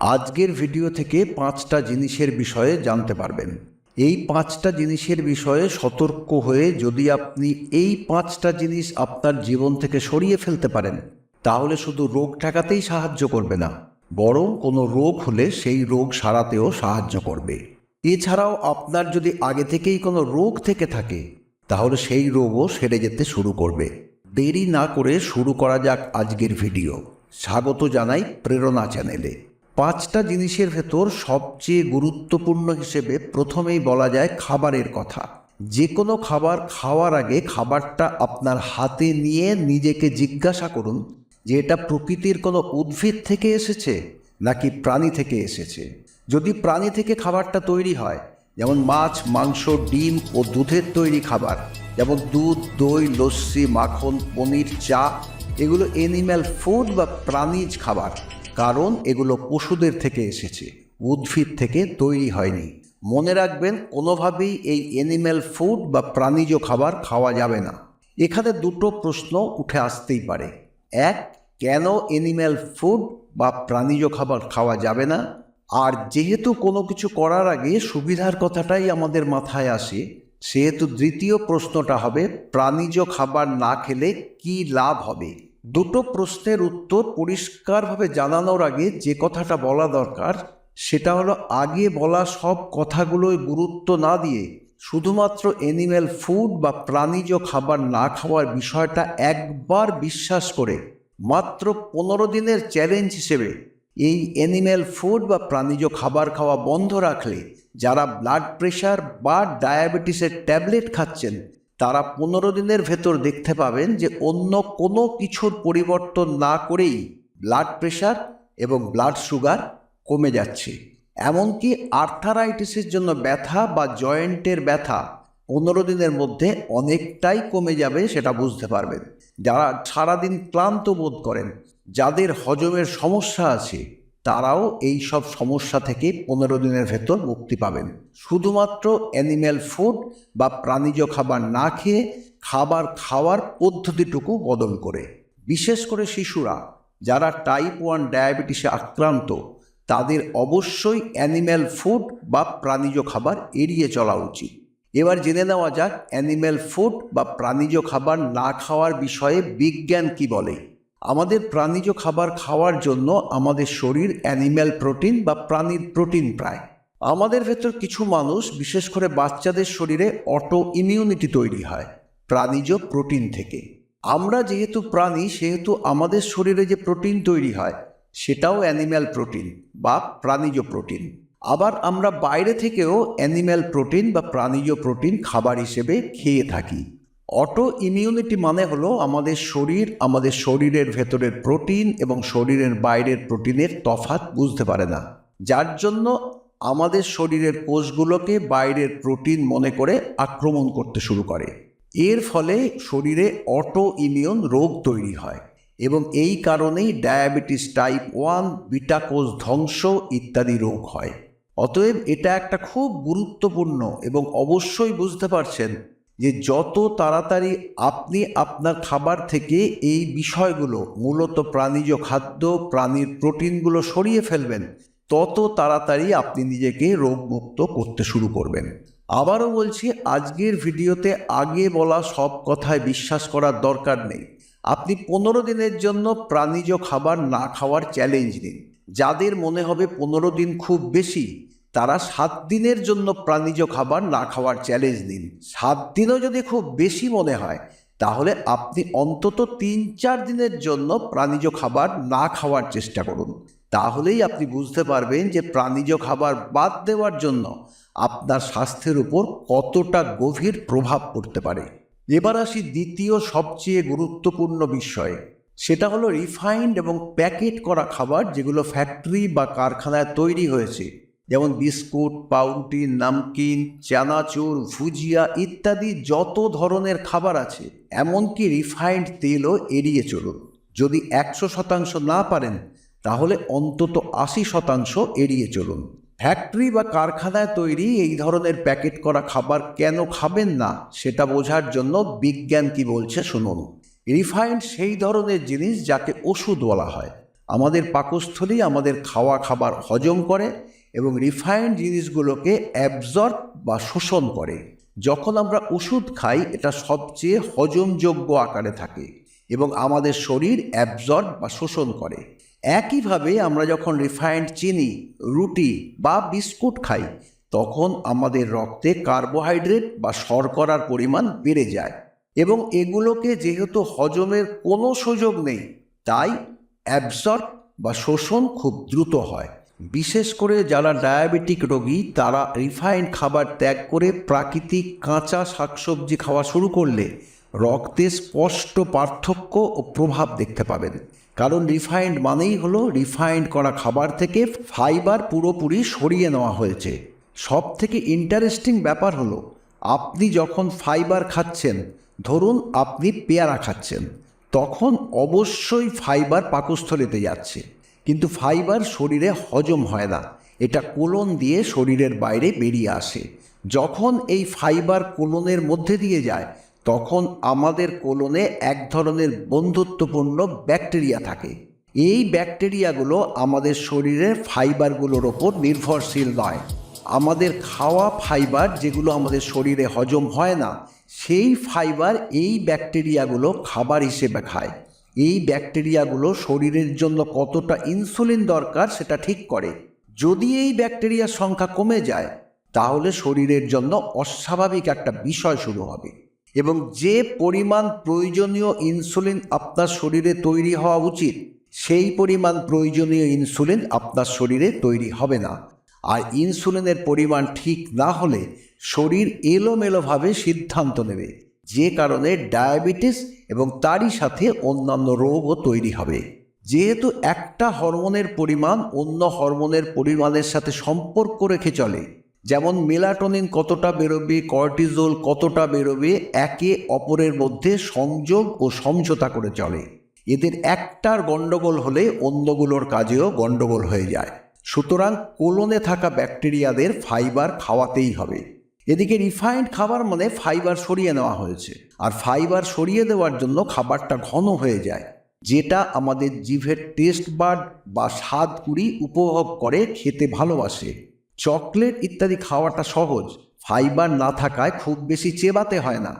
আজকের ভিডিও থেকে পাঁচটা জিনিসের বিষয়ে জানতে পারবেন। এই পাঁচটা জিনিসের বিষয়ে সতর্ক হয়ে যদি আপনি এই পাঁচটা জিনিস আপনার জীবন থেকে সরিয়ে ফেলতে পারেন, তাহলে শুধু রোগ ঠেকাতেই সাহায্য করবে না, বরং কোনো রোগ হলে সেই রোগ সারাতেও সাহায্য করবে। এছাড়াও আপনার যদি আগে থেকেই কোনো রোগ থেকে থাকে, তাহলে সেই রোগও সেরে যেতে শুরু করবে। দেরি না করে শুরু করা যাক আজকের ভিডিও। স্বাগত জানাই প্রেরণা চ্যানেলে। পাঁচটা জিনিসের ভেতর সবচেয়ে গুরুত্বপূর্ণ হিসেবে প্রথমেই বলা যায় খাবারের কথা। যে কোনো খাবার খাওয়ার আগে খাবারটা আপনার হাতে নিয়ে নিজেকে জিজ্ঞাসা করুন যে এটা প্রকৃতির কোনো উদ্ভিদ থেকে এসেছে নাকি প্রাণী থেকে এসেছে। যদি প্রাণী থেকে খাবারটা তৈরি হয়, যেমন মাছ, মাংস, ডিম ও দুধের তৈরি খাবার, যেমন দুধ, দই, লস্যি, মাখন, পনির, চা, এগুলো এনিম্যাল ফুড বা প্রাণীজ খাবার। কারণ এগুলো পশুদের থেকে এসেছে, উদ্ভিদ থেকে তৈরি হয়নি। মনে রাখবেন, কোনোভাবেই এই এনিম্যাল ফুড বা প্রাণীজ খাবার খাওয়া যাবে না। এখানে দুটো প্রশ্ন উঠে আসতেই পারে। এক, কেন এনিম্যাল ফুড বা প্রাণীজ খাবার খাওয়া যাবে না? আর যেহেতু কোনো কিছু করার আগে সুবিধার কথাটাই আমাদের মাথায় আসে, সেহেতু দ্বিতীয় প্রশ্নটা হবে, প্রাণীজ খাবার না খেলে কি লাভ হবে? দুটো প্রশ্নের উত্তর পরিষ্কারভাবে জানানোর আগে যে কথাটা বলা দরকার, সেটা হলো আগে বলা সব কথাগুলোই গুরুত্ব না দিয়ে শুধুমাত্র এনিম্যাল ফুড বা প্রাণীজ খাবার না খাওয়ার বিষয়টা একবার বিশ্বাস করে মাত্র পনেরো দিনের চ্যালেঞ্জ হিসেবে এই অ্যানিম্যাল ফুড বা প্রাণীজ খাবার খাওয়া বন্ধ রাখলে যারা ব্লাড প্রেশার বা ডায়াবেটিসের ট্যাবলেট খাচ্ছেন তারা পনেরো দিনের ভেতর দেখতে পাবেন যে অন্য কোনো কিছুর পরিবর্তন না করেই ব্লাড প্রেশার এবং ব্লাড সুগার কমে যাচ্ছে। এমনকি আর্থারাইটিসের জন্য ব্যথা বা জয়েন্টের ব্যথা পনেরো দিনের মধ্যে অনেকটাই কমে যাবে সেটা বুঝতে পারবেন। যারা সারাদিন ক্লান্ত বোধ করেন, যাদের হজমের সমস্যা আছে তারাও এই সব সমস্যা থেকে পনেরো দিনের ভেতর মুক্তি পাবেন। শুধুমাত্র অ্যানিম্যাল ফুড বা প্রাণীজ খাবার না খেয়ে খাবার খাওয়ার পদ্ধতিটুকু বদল করে। বিশেষ করে শিশুরা, যারা টাইপ ওয়ান ডায়াবেটিসে আক্রান্ত, তাদের অবশ্যই অ্যানিম্যাল ফুড বা প্রাণীজ খাবার এড়িয়ে চলা উচিত। এবার জেনে নেওয়া যাক অ্যানিম্যাল ফুড বা প্রাণীজ খাবার না খাওয়ার বিষয়ে বিজ্ঞান কি বলে। আমাদের প্রাণীজ খাবার খাওয়ার জন্য আমাদের শরীর অ্যানিম্যাল প্রোটিন বা প্রাণীর প্রোটিন প্রায়। আমাদের ভেতর কিছু মানুষ, বিশেষ করে বাচ্চাদের শরীরে অটো ইমিউনিটি তৈরি হয়, প্রাণীজ প্রোটিন থেকে। আমরা যেহেতু প্রাণী, সেহেতু আমাদের শরীরে যে প্রোটিন তৈরি হয়, সেটাও অ্যানিম্যাল প্রোটিন বা প্রাণীজ প্রোটিন। আবার আমরা বাইরে থেকেও অ্যানিম্যাল প্রোটিন বা প্রাণীজ প্রোটিন খাবার হিসেবে খেয়ে থাকি। অটো ইমিউনিটি মানে হলো আমাদের শরীর, আমাদের শরীরের ভেতরের প্রোটিন এবং শরীরের বাইরের প্রোটিনের তফাৎ বুঝতে পারে না। যার জন্য আমাদের শরীরের কোষগুলোকে বাইরের প্রোটিন মনে করে আক্রমণ করতে শুরু করে। এর ফলে শরীরে অটো ইমিউন রোগ তৈরি হয় এবং এই কারণেই ডায়াবেটিস টাইপ ওয়ান বিটা কোষ ধ্বংস ইত্যাদি রোগ হয়। অতএব এটা একটা খুব গুরুত্বপূর্ণ এবং অবশ্যই বুঝতে পারছেন যে যত তাড়াতাড়ি আপনি আপনার খাবার থেকে এই বিষয়গুলো, মূলত প্রাণীজ খাদ্য, প্রাণীর প্রোটিনগুলো সরিয়ে ফেলবেন, তত তাড়াতাড়ি আপনি নিজেকে রোগমুক্ত করতে শুরু করবেন। আবারও বলছি, আজকের ভিডিওতে আগে বলা সব কথায় বিশ্বাস করার দরকার নেই। আপনি পনেরো দিনের জন্য প্রাণীজ খাবার না খাওয়ার চ্যালেঞ্জ নিন। যাদের মনে হবে পনেরো দিন খুব বেশি তারা সাত দিনের জন্য প্রাণীজ খাবার না খাওয়ার চ্যালেঞ্জ দিন সাত দিনও যদি খুব বেশি মনে হয়, তাহলে আপনি অন্তত তিন চার দিনের জন্য প্রাণীজ খাবার না খাওয়ার চেষ্টা করুন। তাহলেই আপনি বুঝতে পারবেন যে প্রাণীজ খাবার বাদ দেওয়ার জন্য আপনার স্বাস্থ্যের উপর কতটা গভীর প্রভাব পড়তে পারে। এবার আসি দ্বিতীয় সবচেয়ে গুরুত্বপূর্ণ বিষয়ে। সেটা হলো রিফাইন্ড এবং প্যাকেট করা খাবার যেগুলো ফ্যাক্টরি বা কারখানায় তৈরি হয়েছে। যেমন বিস্কুট, পাউরুটি, নামকিন, চানাচুর, ভুজিয়া ইত্যাদি যত ধরনের খাবার আছে, এমনকি রিফাইন্ড তেলও এড়িয়ে চলুন। যদি একশো শতাংশ না পারেন, তাহলে অন্তত আশি শতাংশ এড়িয়ে চলুন। ফ্যাক্টরি বা কারখানায় তৈরি এই ধরনের প্যাকেট করা খাবার কেন খাবেন না, সেটা বোঝার জন্য বিজ্ঞান কি বলছে শুনুন। রিফাইন্ড সেই ধরনের জিনিস যাকে ওষুধ বলা হয়। আমাদের পাকস্থলী আমাদের খাওয়া খাবার হজম করে এবং রিফাইন্ড জিনিসগুলোকে অ্যাবজর্ব বা শোষণ করে। যখন আমরা ওষুধ খাই, এটা সবচেয়ে হজমযোগ্য আকারে থাকে এবং আমাদের শরীর অ্যাবজর্ব বা শোষণ করে। একইভাবে আমরা যখন রিফাইন্ড চিনি, রুটি বা বিস্কুট খাই, তখন আমাদের রক্তে কার্বোহাইড্রেট বা শর্করার পরিমাণ বেড়ে যায় এবং এগুলোকে যেহেতু হজমের কোনো সুযোগ নেই, তাই অ্যাবজর্ব বা শোষণ খুব দ্রুত হয়। বিশেষ করে যারা ডায়াবেটিক রোগী, তারা রিফাইন্ড খাবার ত্যাগ করে প্রাকৃতিক কাঁচা শাকসবজি খাওয়া শুরু করলে রক্তে স্পষ্ট পার্থক্য ও প্রভাব দেখতে পাবেন। কারণ রিফাইন্ড মানেই হলো রিফাইন্ড করা খাবার থেকে ফাইবার পুরোপুরি সরিয়ে নেওয়া হয়েছে। সব থেকে ইন্টারেস্টিং ব্যাপার হলো, আপনি যখন ফাইবার খাচ্ছেন, ধরুন আপনি পেয়ারা খাচ্ছেন, তখন অবশ্যই ফাইবার পাকস্থলীতে যাচ্ছে। কিন্তু ফাইবার শরীরে হজম হয় না। এটা কোলন দিয়ে শরীরের বাইরে বেরিয়ে আসে। যখন এই ফাইবার কোলনের মধ্যে দিয়ে যায়, তখন আমাদের কোলনে এক ধরনের বন্ধুত্বপূর্ণ ব্যাকটেরিয়া থাকে। এই ব্যাকটেরিয়াগুলো আমাদের শরীরের ফাইবারগুলোর ওপর নির্ভরশীল নয়। আমাদের খাওয়া ফাইবার যেগুলো আমাদের শরীরে হজম হয় না, সেই ফাইবার এই ব্যাকটেরিয়াগুলো খাবার হিসেবে খায়। এই ব্যাকটেরিয়াগুলো শরীরের জন্য কতটা ইনসুলিন দরকার সেটা ঠিক করে। যদি এই ব্যাকটেরিয়ার সংখ্যা কমে যায়, তাহলে শরীরের জন্য অস্বাভাবিক একটা বিষয় শুরু হবে এবং যে পরিমাণ প্রয়োজনীয় ইনসুলিন আপনার শরীরে তৈরি হওয়া উচিত, সেই পরিমাণ প্রয়োজনীয় ইনসুলিন আপনার শরীরে তৈরি হবে না। আর ইনসুলিনের পরিমাণ ঠিক না হলে শরীর এলোমেলোভাবে সিদ্ধান্ত নেবে, যে কারণে ডায়াবেটিস এবং তারই সাথে অন্যান্য রোগও তৈরি হবে। যেহেতু একটা হরমোনের পরিমাণ অন্য হরমোনের পরিমাণের সাথে সম্পর্ক রেখে চলে, যেমন মেলাটোনিন কতটা বেরোবে কর্টিজোল কতটা বেরোবে, একে অপরের মধ্যে সংযোগ ও সমঝোতা করে চলে। এদের একটার গণ্ডগোল হলে অন্যগুলোর কাজেও গণ্ডগোল হয়ে যায়। সুতরাং কোলনে থাকা ব্যাকটেরিয়াদের ফাইবার খাওয়াতেই হবে। এদিকে রিফাইন্ড খাবার মানে ফাইবার সরিয়ে নেওয়া হয়েছে। আর ফাইবার সরিয়ে দেওয়ার জন্য খাবারটা ঘন হয়ে যায়, যেটা আমাদের জিভের টেস্ট বার্ড বা স্বাদ কুড়ি উপভোগ করে, খেতে ভালোবাসে। চকলেট ইত্যাদি খাওয়াটা সহজ ফাইবার না থাকায় খুব বেশি চেবাতে হয় না।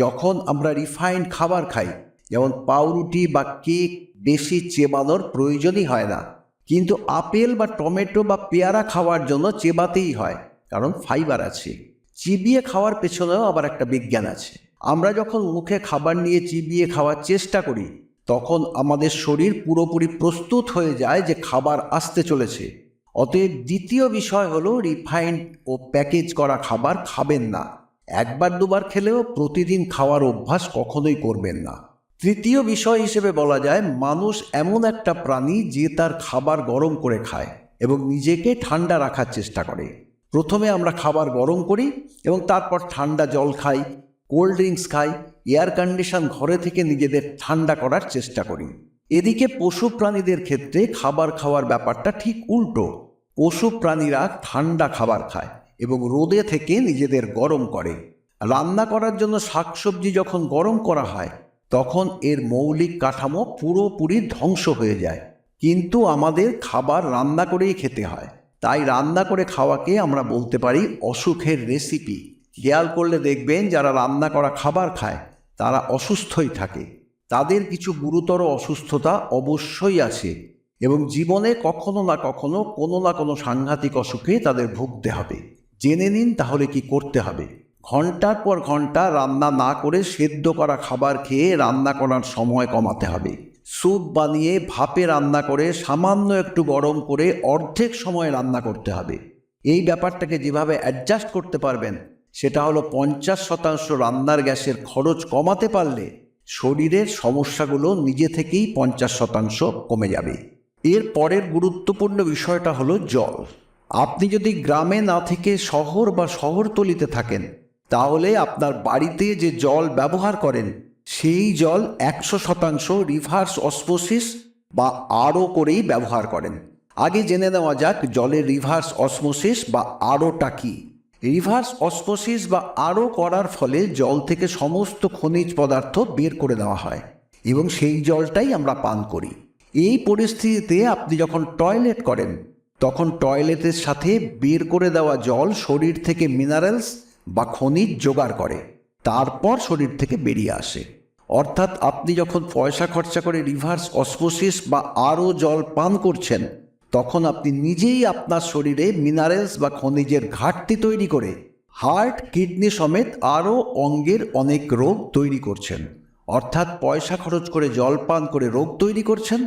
যখন আমরা রিফাইন্ড খাবার খাই, যেমন পাউরুটি বা কেক বেশি চেবানোর প্রয়োজনই হয় না। কিন্তু আপেল বা টমেটো বা পেয়ারা খাওয়ার জন্য চেবাতেই হয়, কারণ ফাইবার আছে। চিবিয়ে খাওয়ার পেছনেও আবার একটা বিজ্ঞান আছে। আমরা যখন মুখে খাবার নিয়ে চিবিয়ে খাওয়ার চেষ্টা করি, তখন আমাদের শরীর পুরোপুরি প্রস্তুত হয়ে যায় যে খাবার আসতে চলেছে। অতএব দ্বিতীয় বিষয় হলো রিফাইন্ড ও প্যাকেজ করা খাবার খাবেন না। একবার দুবার খেলেও প্রতিদিন খাওয়ার অভ্যাস কখনোই করবেন না। তৃতীয় বিষয় হিসেবে বলা যায়, মানুষ এমন একটা প্রাণী যে তার খাবার গরম করে খায় এবং নিজেকে ঠান্ডা রাখার চেষ্টা করে। প্রথমে আমরা খাবার গরম করি এবং তারপর ঠান্ডা জল খাই, কোল্ড ড্রিঙ্কস খাই, এয়ার কন্ডিশন ঘরে থেকে নিজেদের ঠান্ডা করার চেষ্টা করি। এদিকে পশু প্রাণীদের ক্ষেত্রে খাবার খাওয়ার ব্যাপারটা ঠিক উল্টো। পশু প্রাণীরা ঠান্ডা খাবার খায় এবং রোদে থেকে নিজেদের গরম করে। রান্না করার জন্য শাকসবজি যখন গরম করা হয়, তখন এর মৌলিক কাঠামো পুরোপুরি ধ্বংস হয়ে যায়। কিন্তু আমাদের খাবার রান্না করেই খেতে হয়। তাই রান্না করে খাওয়াকে আমরা বলতে পারি অসুখের রেসিপি খেয়াল করলে দেখবেন যারা রান্না করা খাবার খায়, তারা অসুস্থই থাকে। তাদের কিছু গুরুতর অসুস্থতা অবশ্যই আছে এবং জীবনে কখনো না কখনো কোনো না কোনো সাংঘাতিক অসুখে তাদের ভুগতে হবে। জেনে নিন তাহলে কি করতে হবে। ঘণ্টার পর ঘণ্টা রান্না না করে সেদ্ধ করা খাবার খেয়ে রান্না করার সময় কমাতে হবে। স্যুপ বানিয়ে ভাপে রান্না করে সামান্য একটু গরম করে অর্ধেক সময় রান্না করতে হবে। এই ব্যাপারটাকে যেভাবে অ্যাডজাস্ট করতে পারবেন, সেটা হলো পঞ্চাশ শতাংশ রান্নার গ্যাসের খরচ কমাতে পারলে শরীরের সমস্যাগুলো নিজে থেকেই পঞ্চাশ শতাংশ কমে যাবে। এর পরের গুরুত্বপূর্ণ বিষয়টা হলো জল। আপনি যদি গ্রামে না থেকে শহর বা শহরতলিতে থাকেন, তাহলে আপনার বাড়িতে যে জল ব্যবহার করেন সেই জল একশো শতাংশ রিভার্স অসমোসিস বা আরও করেই ব্যবহার করেন। আগে জেনে নেওয়া যাক জলের রিভার্স অসমোসিস বা আরওটা কী। রিভার্স অসমোসিস বা আরও করার ফলে জল থেকে সমস্ত খনিজ পদার্থ বের করে দেওয়া হয় এবং সেই জলটাই আমরা পান করি। এই পরিস্থিতিতে আপনি যখন টয়লেট করেন, তখন টয়লেটের সাথে বের করে দেওয়া জল শরীর থেকে মিনারেলস বা খনিজ জোগাড় করে। তারপর শরীর থেকে বেরিয়ে আসে। অর্থাৎ আপনি যখন পয়সা খরচা করে রিভার্স অসমোসিস বা আরও জল পান করছেন, তখন আপনি নিজেই আপনার শরীরে মিনারেলস বা খনিজের ঘাটতি তৈরি করে হার্ট, কিডনি সমেত আরও অঙ্গের অনেক রোগ তৈরি করছেন। অর্থাৎ পয়সা খরচ করে জল পান করে রোগ তৈরি করছেন,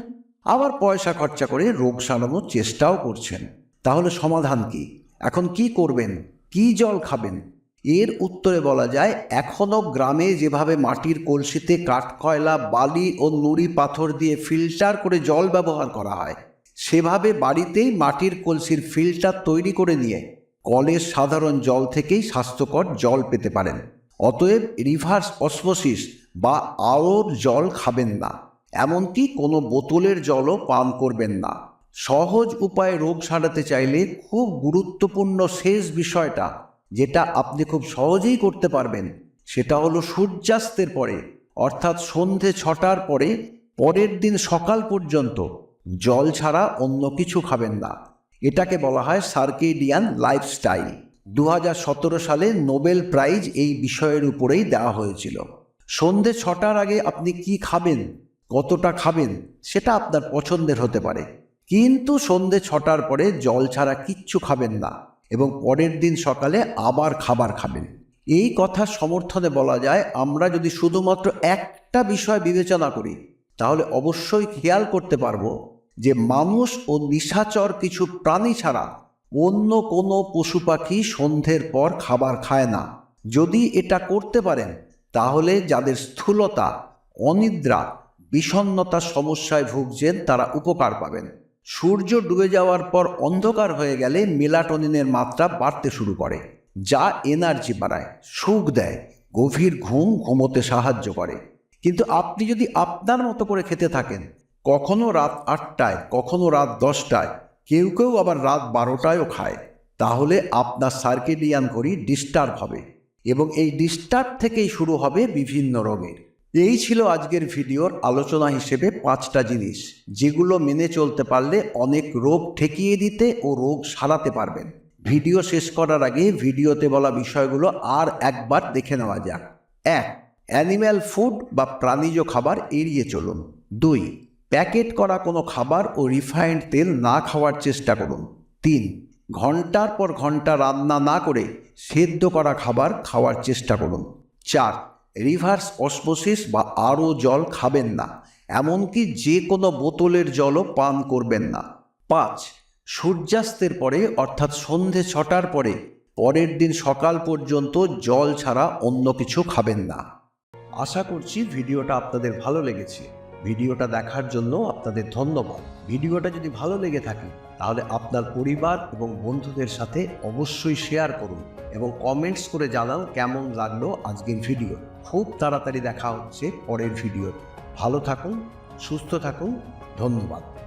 আবার পয়সা খরচা করে রোগ সারানোর চেষ্টাও করছেন। তাহলে সমাধান কি? এখন কি করবেন? কি জল খাবেন? এর উত্তরে বলা যায় এখনও গ্রামে যেভাবে মাটির কলসিতে কাঠকয়লা বালি ও নুড়ি পাথর দিয়ে ফিল্টার করে জল ব্যবহার করা হয়, সেভাবে বাড়িতেই মাটির কলসির ফিল্টার তৈরি করে নিয়ে কলের সাধারণ জল থেকেই স্বাস্থ্যকর জল পেতে পারেন। অতএব রিভার্স অসমোসিস বা আলোর জল খাবেন না, এমনকি কোনো বোতলের জলও পান করবেন না। সহজ উপায়ে রোগ সারাতে চাইলে খুব গুরুত্বপূর্ণ শেষ বিষয়টা যেটা আপনি খুব সহজেই করতে পারবেন, সেটা হলো সূর্যাস্তের পরে, অর্থাৎ সন্ধে ছটার পরে, পরের দিন সকাল পর্যন্ত। জল ছাড়া অন্য কিছু খাবেন না। এটাকে বলা হয় সার্কেডিয়ান লাইফস্টাইল। দু হাজার সতেরো সালে নোবেল প্রাইজ এই বিষয়ের উপরেই দেওয়া হয়েছিল। সন্ধে ছটার আগে আপনি কি খাবেন, কতটা খাবেন, সেটা আপনার পছন্দের হতে পারে। কিন্তু সন্ধে ছটার পরে জল ছাড়া কিচ্ছু খাবেন না। এবং পরের দিন সকালে আবার খাবার খাবেন। এই কথা সমর্থনে বলা যায়, আমরা যদি শুধুমাত্র একটা বিষয় বিবেচনা করি, তাহলে অবশ্যই খেয়াল করতে পারব যে মানুষ ও নিশাচর কিছু প্রাণী ছাড়া অন্য কোনো পশু পাখি সন্ধ্যের পর খাবার খায় না। যদি এটা করতে পারেন, তাহলে যাদের স্থূলতা, অনিদ্রা বিষণ্নতার সমস্যায় ভুগছেন, তারা উপকার পাবেন। সূর্য ডুবে যাওয়ার পর অন্ধকার হয়ে গেলে মেলাটোনিনের মাত্রা বাড়তে শুরু করে, যা এনার্জি বাড়ায়, সুখ দেয়, গভীর ঘুম ঘুমোতে সাহায্য করে। কিন্তু আপনি যদি আপনার মতো করে খেতে থাকেন, কখনো রাত আটটায়, কখনো রাত দশটায়, কেউ কেউ আবার রাত বারোটায়ও খায়, তাহলে আপনার সার্কেডিয়ান ঘড়ি ডিস্টার্ব হবে এবং এই ডিস্টার্ব থেকেই শুরু হবে বিভিন্ন রোগের। এই ছিল আজকের ভিডিওর আলোচনা হিসেবে পাঁচটা জিনিস, যেগুলো মেনে চলতে পারলে অনেক রোগ ঠেকিয়ে দিতে ও রোগ সারাতে পারবেন। ভিডিও শেষ করার আগে ভিডিওতে বলা বিষয়গুলো আর একবার দেখে নেওয়া যাক। এক, অ্যানিম্যাল ফুড বা প্রাণীজ খাবার এড়িয়ে চলুন। দুই, প্যাকেট করা কোনো খাবার ও রিফাইন্ড তেল না খাওয়ার চেষ্টা করুন। তিন, ঘণ্টার পর ঘণ্টা রান্না না করে সেদ্ধ করা খাবার খাওয়ার চেষ্টা করুন। চার রিভার্স অসমোসিস বা আরও জল খাবেন না, এমনকি যে কোনো বোতলের জলও পান করবেন না। পাঁচ, সূর্যাস্তের পরে, অর্থাৎ সন্ধে ছটার পরে, পরের দিন সকাল পর্যন্ত জল ছাড়া অন্য কিছু খাবেন না। আশা করছি ভিডিওটা আপনাদের ভালো লেগেছে। ভিডিওটা দেখার জন্য আপনাদের ধন্যবাদ। ভিডিওটা যদি ভালো লেগে থাকে, তাহলে আপনার পরিবার এবং বন্ধুদের সাথে অবশ্যই শেয়ার করুন এবং কমেন্টস করে জানান কেমন লাগল আজকের ভিডিও। খুব তাড়াতাড়ি দেখা হচ্ছে পরের ভিডিও ভালো থাকুন সুস্থ থাকুন ধন্যবাদ।